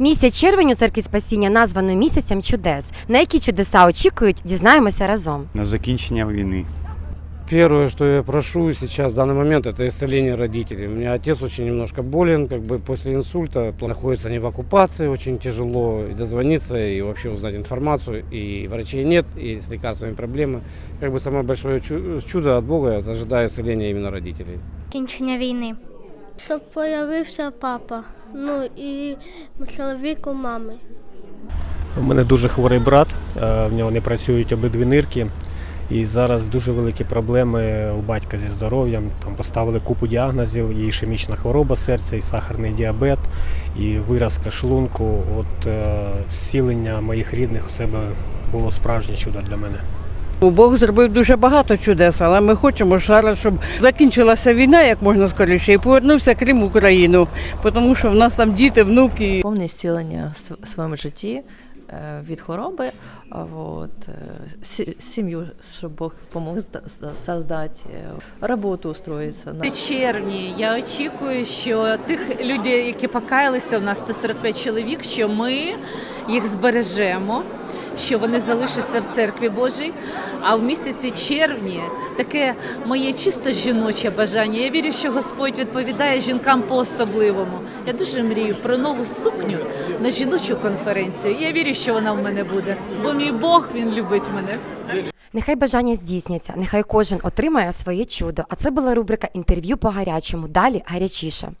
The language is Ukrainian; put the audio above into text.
Місяць червень у церкві спасіння названо місяцем чудес. На які чудеса очікують, дізнаємося разом. на закінчення війни. Первое, что я прошу сейчас в данный момент, это исцеление родителей. У меня отец очень немножко болен, как бы после инсульта, находится не в оккупации, очень тяжело и дозвониться, и вообще узнать информацию, и врачей нет, и с лекарствами проблемы. Как бы самое большое чу- чудо от Бога, это ожидаю исцеления именно родителей. Кінчення війни. Щоб появився папа, ну і чоловік у мами. У мене дуже хворий брат, е, в нього не працюють обидві нирки. І зараз дуже великі проблеми у батька зі здоров'ям. Там поставили купу діагнозів, і ішемічна хвороба серця, і сахарний діабет, і виразка шлунку. От е, зцілення моїх рідних це було справжнє чудо для мене. Бог зробив дуже багато чудес, але ми хочемо зараз, щоб закінчилася війна як можна скоріше, і повернувся Крим в Україну, тому що в нас там діти, внуки. повне зцілення в своєму житті е, від хвороби. А От, е, сі- сім'ю, щоб Бог допомог создати, е, роботу устроїтися. У червні я очікую, що тих людей, які покаялися, у нас 145 чоловік, що ми їх збережемо, що вони залишаться в церкві Божій. А в місяці червні таке моє чисто жіноче бажання. Я вірю, що Господь відповідає жінкам по-особливому. Я дуже мрію про нову сукню на жіночу конференцію. Я вірю, що вона в мене буде, бо мій Бог він любить мене. Нехай бажання здійсняться, нехай кожен отримає своє чудо. А це була рубрика інтерв'ю по гарячому. Далі гарячіше.